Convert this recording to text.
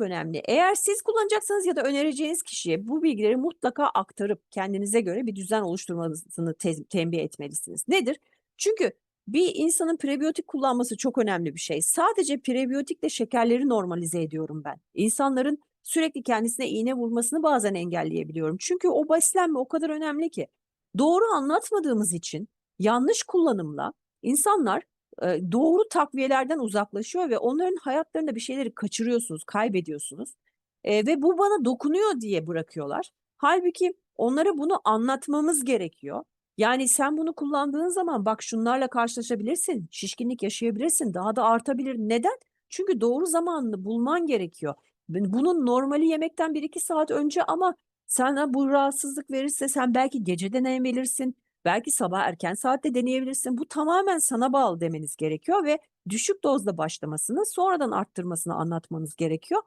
önemli. Eğer siz kullanacaksanız ya da önereceğiniz kişiye bu bilgileri mutlaka aktarıp kendinize göre bir düzen oluşturmasını te tembih etmelisiniz. Nedir? Çünkü bir insanın prebiyotik kullanması çok önemli bir şey. Sadece prebiyotikle şekerleri normalize ediyorum ben. İnsanların sürekli kendisine iğne vurmasını bazen engelleyebiliyorum. Çünkü o beslenme o kadar önemli ki. Doğru anlatmadığımız için yanlış kullanımla insanlar e, doğru takviyelerden uzaklaşıyor ve onların hayatlarında bir şeyleri kaçırıyorsunuz, kaybediyorsunuz. E, ve bu bana dokunuyor diye bırakıyorlar. Halbuki onlara bunu anlatmamız gerekiyor. Yani sen bunu kullandığın zaman bak şunlarla karşılaşabilirsin, şişkinlik yaşayabilirsin, daha da artabilir. Neden? Çünkü doğru zamanını bulman gerekiyor. Bunun normali yemekten 1-2 saat önce ama sana bu rahatsızlık verirse sen belki gece deneyebilirsin. Belki sabah erken saatte deneyebilirsin. Bu tamamen sana bağlı demeniz gerekiyor ve düşük dozda başlamasını, sonradan arttırmasını anlatmanız gerekiyor.